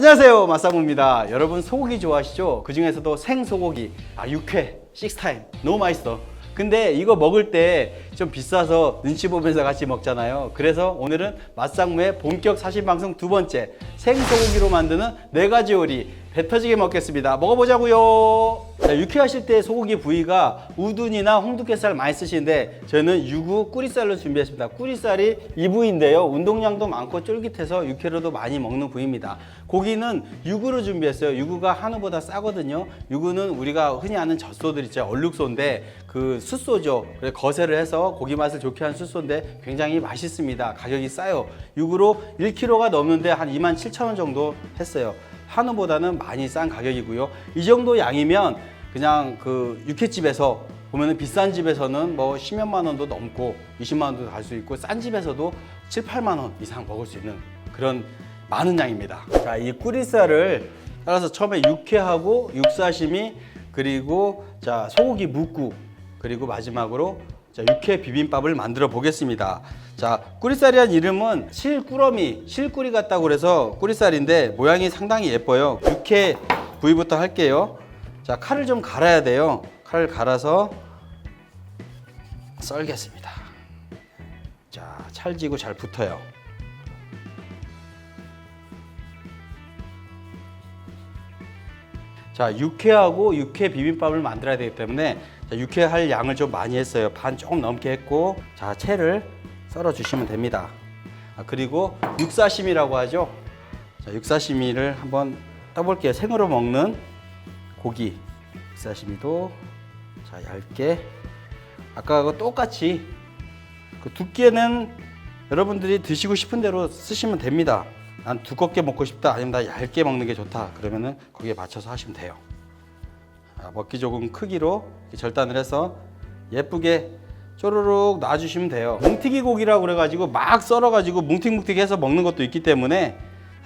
안녕하세요 마사무입니다. 여러분 소고기 좋아하시죠? 그 중에서도 생소고기 아 육회 식스타임. 너무 맛있어. 근데 이거 먹을 때 좀 비싸서 눈치 보면서 같이 먹잖아요. 그래서 오늘은 맛상무의 본격 사신 방송 두 번째 생소고기로 만드는 네 가지 요리 배 터지게 먹겠습니다. 먹어보자고요. 자, 육회하실 때 소고기 부위가 우둔이나 홍두깨살 많이 쓰시는데 저는 유구 꾸리살로 준비했습니다. 꾸리살이 이 부위인데요. 운동량도 많고 쫄깃해서 육회로도 많이 먹는 부위입니다. 고기는 유구로 준비했어요. 유구가 한우보다 싸거든요. 유구는 우리가 흔히 아는 젖소들 있죠. 얼룩소인데 그 그래서 거세를 해서 고기 맛을 좋게 한 숫소인데 굉장히 맛있습니다. 가격이 싸요. 유구로 1kg가 넘는데 한 2만 7천 원 정도 했어요 한우보다는 많이 싼 가격이고요. 이 정도 양이면 그냥 그 육회집에서 보면은 비싼 집에서는 뭐 10몇만 원도 넘고 20만 원도 갈 수 있고 싼 집에서도 7, 8만 원 이상 먹을 수 있는 그런 많은 양입니다. 자, 이 꾸리살을 따라서 처음에 육회하고 육사시미 그리고 자, 소고기 묵국 그리고 마지막으로 자, 육회 비빔밥을 만들어 보겠습니다. 자, 꾸리살이란 이름은 실꾸러미, 실꾸리 같다고 그래서 꾸리살인데 모양이 상당히 예뻐요. 육회 부위부터 할게요. 자, 칼을 좀 갈아야 돼요. 칼을 갈아서 썰겠습니다. 자, 찰지고 잘 붙어요. 자, 육회하고 육회 비빔밥을 만들어야 되기 때문에 자, 육회 할 양을 좀 많이 했어요. 반 조금 넘게 했고, 자, 채를 썰어 주시면 됩니다. 아, 그리고 육사심이라고 하죠. 자, 육사시미를 한번 떠볼게요. 생으로 먹는 고기. 육사시미도 자, 얇게 아까하고 똑같이 그 두께는 여러분들이 드시고 싶은 대로 쓰시면 됩니다. 난 두껍게 먹고 싶다 아니면 나 얇게 먹는 게 좋다 그러면은 거기에 맞춰서 하시면 돼요. 아, 먹기 좋은 크기로 절단을 해서 예쁘게 쪼르륵 놔주시면 돼요. 뭉티기 고기라고 그래가지고 막 썰어가지고 뭉틱뭉틱해서 먹는 것도 있기 때문에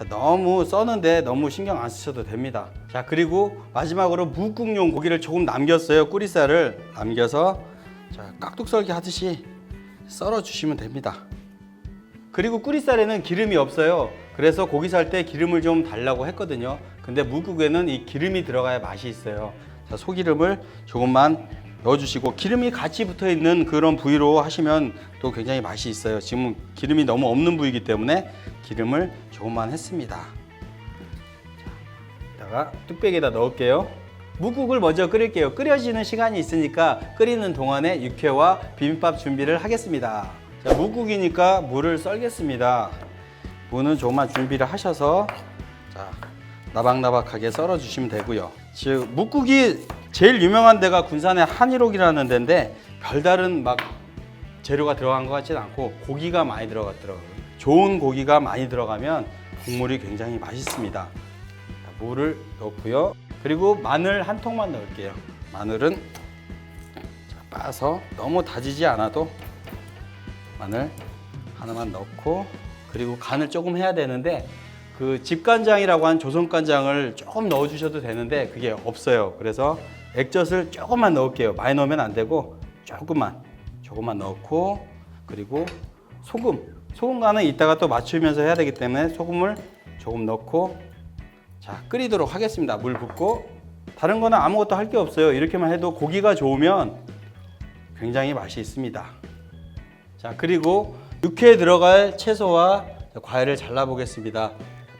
너무 써는데 너무 신경 안 쓰셔도 됩니다. 자 그리고 마지막으로 묵국용 고기를 조금 남겼어요. 꾸리살을 남겨서 자 깍둑 썰기 하듯이 썰어 주시면 됩니다. 그리고 꾸리살에는 기름이 없어요. 그래서 고기 살 때 기름을 좀 달라고 했거든요. 근데 묵국에는 이 기름이 들어가야 맛이 있어요. 자, 소기름을 조금만 넣어주시고 기름이 같이 붙어 있는 그런 부위로 하시면 또 굉장히 맛이 있어요. 지금 기름이 너무 없는 부위이기 때문에 기름을 조금만 했습니다. 자, 이따가 뚝배기에다 넣을게요. 묵국을 먼저 끓일게요. 끓여지는 시간이 있으니까 끓이는 동안에 육회와 비빔밥 준비를 하겠습니다. 자, 묵국이니까 물을 썰겠습니다. 무는 조금만 준비를 하셔서 자, 나박나박하게 썰어 주시면 되고요. 즉 묵국이 제일 유명한 데가 군산의 한일옥이라는 데인데 별다른 막 재료가 들어간 것 같지는 않고 고기가 많이 들어갔더라고요. 좋은 고기가 많이 들어가면 국물이 굉장히 맛있습니다. 자, 물을 넣고요. 그리고 마늘 한 통만 넣을게요. 마늘은 자, 빠서 너무 다지지 않아도 마늘 하나만 넣고 그리고 간을 조금 해야 되는데 그 집간장이라고 한 조선간장을 조금 넣어 주셔도 되는데 그게 없어요. 그래서 액젓을 조금만 넣을게요. 많이 넣으면 안 되고 조금만 조금만 넣고 그리고 소금 소금 간은 이따가 또 맞추면서 해야 되기 때문에 소금을 조금 넣고 자 끓이도록 하겠습니다. 물 붓고 다른 거는 아무것도 할 게 없어요. 이렇게만 해도 고기가 좋으면 굉장히 맛이 있습니다. 자 그리고 육회에 들어갈 채소와 과일을 잘라 보겠습니다.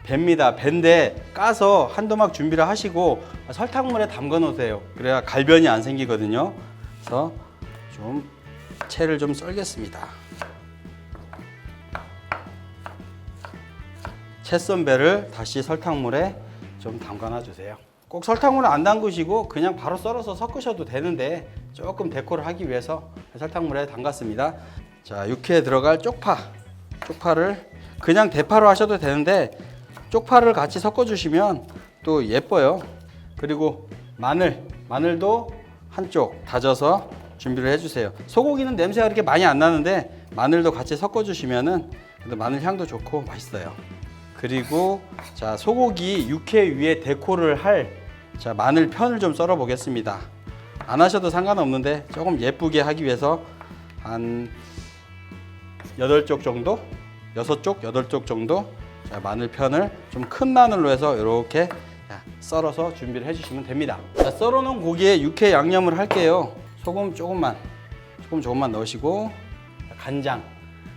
배입니다. 배인데 까서 한 도막 준비를 하시고 설탕물에 담가 놓으세요. 그래야 갈변이 안 생기거든요. 그래서 좀 채를 좀 썰겠습니다. 채썬 배를 다시 설탕물에 좀 담가 놔 주세요. 꼭 설탕물을 안 담그시고 그냥 바로 썰어서 섞으셔도 되는데 조금 데코를 하기 위해서 설탕물에 담갔습니다. 자, 육회에 들어갈 쪽파. 쪽파를 그냥 대파로 하셔도 되는데 쪽파를 같이 섞어 주시면 또 예뻐요. 그리고 마늘. 마늘도 한쪽 다져서 준비를 해 주세요. 소고기는 냄새가 그렇게 많이 안 나는데 마늘도 같이 섞어 주시면은 그래도 마늘 향도 좋고 맛있어요. 그리고 자, 소고기 육회 위에 데코를 할 자, 마늘 편을 좀 썰어 보겠습니다. 안 하셔도 상관없는데 조금 예쁘게 하기 위해서 한 여덟 쪽 정도, 여섯 쪽, 여덟 쪽 정도 자, 자, 마늘 편을 좀 큰 마늘로 해서 이렇게 자, 썰어서 준비를 해주시면 됩니다. 자, 썰어놓은 고기에 육회 양념을 할게요. 소금 조금만, 소금 조금만 넣으시고 자, 간장,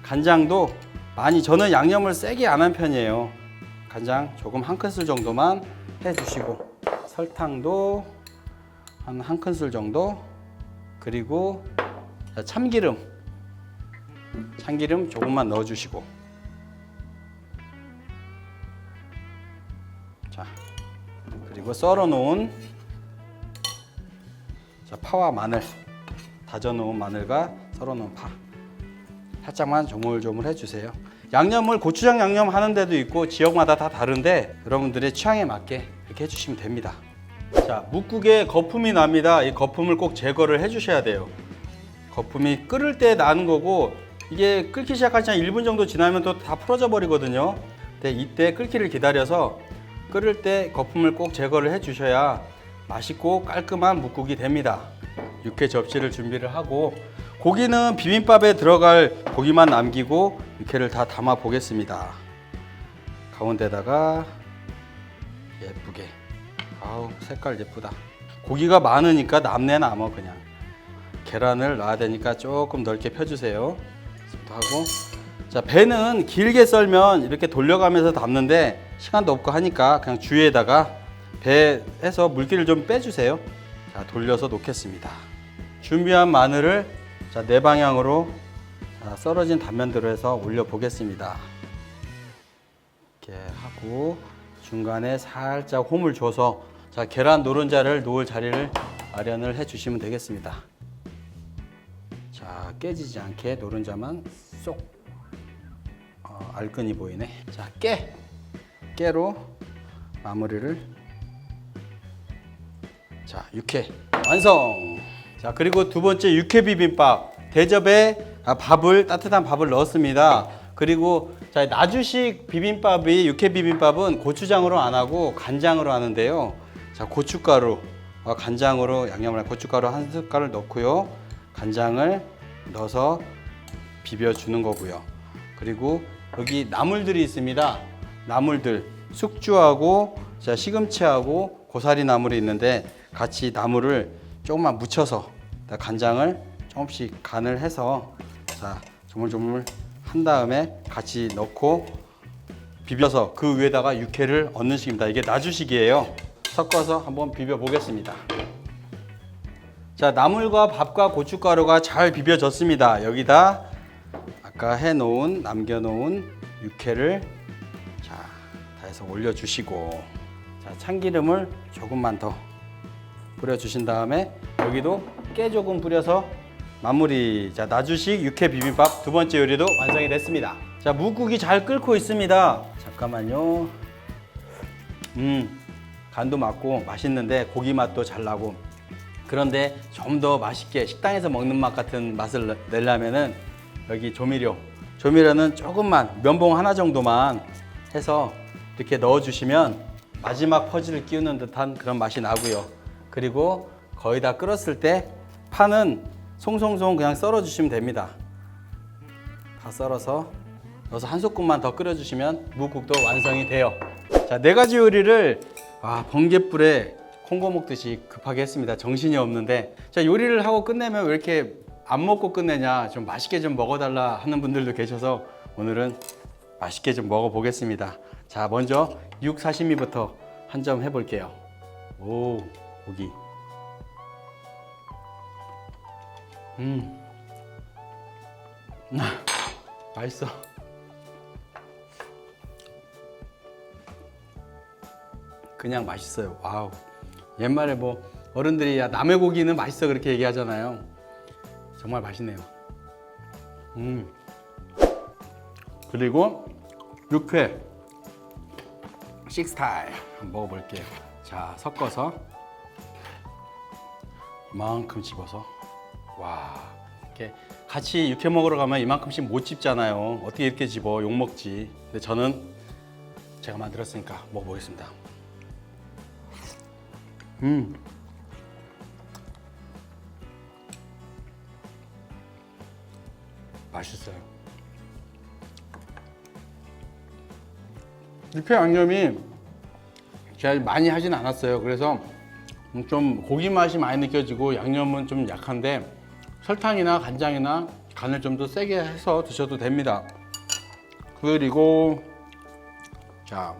간장도 많이 저는 양념을 세게 안 한 편이에요. 간장 조금 한 큰술 정도만 해주시고 설탕도 한 한 큰술 정도 그리고 자, 참기름 참기름 조금만 넣어주시고 그리고 썰어놓은 자 파와 마늘 다져놓은 마늘과 썰어놓은 파 살짝만 조물조물 해주세요. 양념을 고추장 양념 하는 데도 있고 지역마다 다 다른데 여러분들의 취향에 맞게 이렇게 해주시면 됩니다. 자 묵국에 거품이 납니다. 이 거품을 꼭 제거를 해주셔야 돼요. 거품이 끓을 때 나는 거고 이게 끓기 시작한 지 한 1분 정도 지나면 또 다 풀어져 버리거든요. 근데 이때 끓기를 기다려서 끓을 때 거품을 꼭 제거를 해 주셔야 맛있고 깔끔한 묵국이 됩니다. 육회 접시를 준비를 하고 고기는 비빔밥에 들어갈 고기만 남기고 육회를 다 담아 보겠습니다. 가운데다가 예쁘게 아우 색깔 예쁘다. 고기가 많으니까 남내 남어 그냥. 계란을 넣어야 되니까 조금 넓게 펴주세요. 또 하고 자 배는 길게 썰면 이렇게 돌려가면서 담는데 시간도 없고 하니까 그냥 주위에다가 배에서 물기를 좀 빼주세요. 자 돌려서 놓겠습니다. 준비한 마늘을 자, 네 방향으로 자, 썰어진 단면대로 해서 올려 보겠습니다. 이렇게 하고 중간에 살짝 홈을 줘서 자 계란 노른자를 놓을 자리를 마련을 해 주시면 되겠습니다. 자 깨지지 않게 노른자만 쏙 어, 알끈이 보이네. 자 깨, 깨로 마무리를. 자 육회 완성. 자 그리고 두 번째 육회 비빔밥 대접에 아, 밥을 따뜻한 밥을 넣었습니다. 그리고 자 나주식 비빔밥이 육회 비빔밥은 고추장으로 안 하고 간장으로 하는데요. 자 고춧가루 어, 간장으로 양념을 한 고춧가루 한 숟갈을 넣고요. 간장을 넣어서 비벼 주는 거고요. 그리고 여기 나물들이 있습니다. 나물들 숙주하고 자 시금치하고 고사리 나물이 있는데 같이 나물을 조금만 묻혀서 자, 간장을 조금씩 간을 해서 자 조물조물 한 다음에 같이 넣고 비벼서 그 위에다가 육회를 얹는 식입니다. 이게 나주식이에요. 섞어서 한번 비벼 보겠습니다. 자 나물과 밥과 고춧가루가 잘 비벼졌습니다. 여기다 아까 해놓은 남겨놓은 육회를 자 다 해서 올려주시고 자 참기름을 조금만 더 뿌려주신 다음에 여기도 깨 조금 뿌려서 마무리 자 나주식 육회 비빔밥 두 번째 요리도 완성이 됐습니다. 자 묵국이 잘 끓고 있습니다. 잠깐만요. 음 간도 맞고 맛있는데 고기 맛도 잘 나고 그런데 좀 더 맛있게 식당에서 먹는 맛 같은 맛을 내- 내려면은 여기 조미료 조미료는 조금만 면봉 하나 정도만 해서 이렇게 넣어주시면 마지막 퍼즐을 끼우는 듯한 그런 맛이 나고요 그리고 거의 다 끓었을 때 파는 송송송 그냥 썰어 주시면 됩니다 다 썰어서 넣어서 한 소끔만 더 끓여주시면 묵국도 완성이 돼요. 자, 네 가지 요리를 아, 번갯불에 콩고 먹듯이 급하게 했습니다. 정신이 없는데 자, 요리를 하고 끝내면 왜 이렇게 안 먹고 끝내냐 좀 맛있게 좀 먹어달라 하는 분들도 계셔서 오늘은 맛있게 좀 먹어보겠습니다. 자, 먼저 육 사시미부터 한 점 해볼게요. 오, 고기. 음, 맛있어. 그냥 맛있어요. 와우. 옛말에 뭐 어른들이 야 남의 고기는 맛있어 그렇게 얘기하잖아요. 정말 맛있네요. 음. 그리고 육회 식스타일 한번 먹어볼게요. 자 섞어서 이만큼 집어서 와 이렇게 같이 육회 먹으러 가면 이만큼씩 못 집잖아요. 어떻게 이렇게 집어 욕 먹지. 근데 저는 제가 만들었으니까 먹어보겠습니다. 음. 맛있어요. 육회 양념이 제가 많이 하진 않았어요. 그래서 좀 고기 맛이 많이 느껴지고 양념은 좀 약한데 설탕이나 간장이나 간을 좀 더 세게 해서 드셔도 됩니다. 그리고 자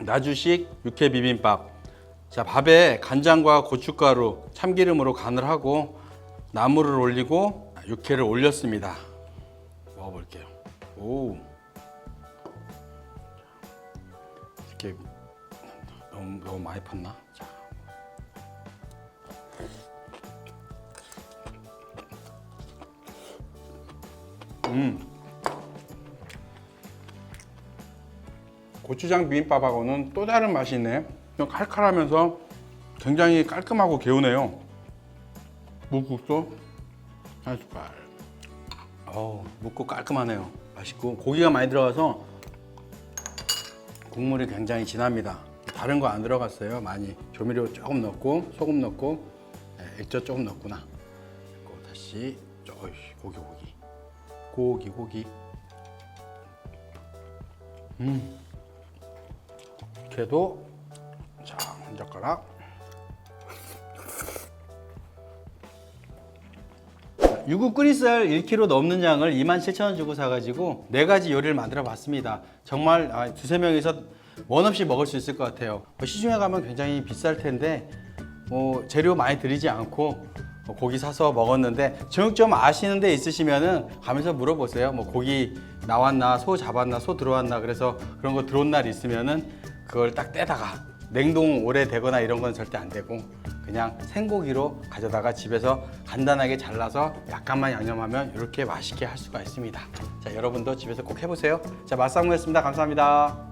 나주식 육회 비빔밥. 자 밥에 간장과 고춧가루, 참기름으로 간을 하고 나물을 올리고 육회를 올렸습니다. 먹어볼게요. 오. 너무 너무 많이 팠나? 자. 음. 고추장 비빔밥하고는 또 다른 맛이 있네. 좀 칼칼하면서 굉장히 깔끔하고 개운해요. 묵국도 한 숟갈. 어우, 묵고 깔끔하네요. 맛있고 고기가 많이 들어가서 국물이 굉장히 진합니다. 다른 거 안 들어갔어요. 많이 조미료 조금 넣고 소금 넣고 네, 액젓 조금 넣구나. 그리고 다시 저, 어이, 고기 고기 고기 고기. 음. 걔도 자 한 젓가락. 유국 끓이쌀 1kg 넘는 양을 27,000원 주고 사가지고 네 가지 요리를 만들어 봤습니다. 정말 아, 두세 명이서 원 없이 먹을 수 있을 것 같아요. 뭐 시중에 가면 굉장히 비쌀 텐데 뭐 재료 많이 들이지 않고 뭐 고기 사서 먹었는데 정육 좀 아시는 데 있으시면은 가면서 물어보세요. 뭐 고기 나왔나, 소 잡았나, 소 들어왔나 그래서 그런 거 들어온 날 있으면은 그걸 딱 떼다가 냉동 오래 되거나 이런 건 절대 안 되고 그냥 생고기로 가져다가 집에서 간단하게 잘라서 약간만 양념하면 이렇게 맛있게 할 수가 있습니다. 자, 여러분도 집에서 꼭 해보세요. 자, 맛상무였습니다. 감사합니다.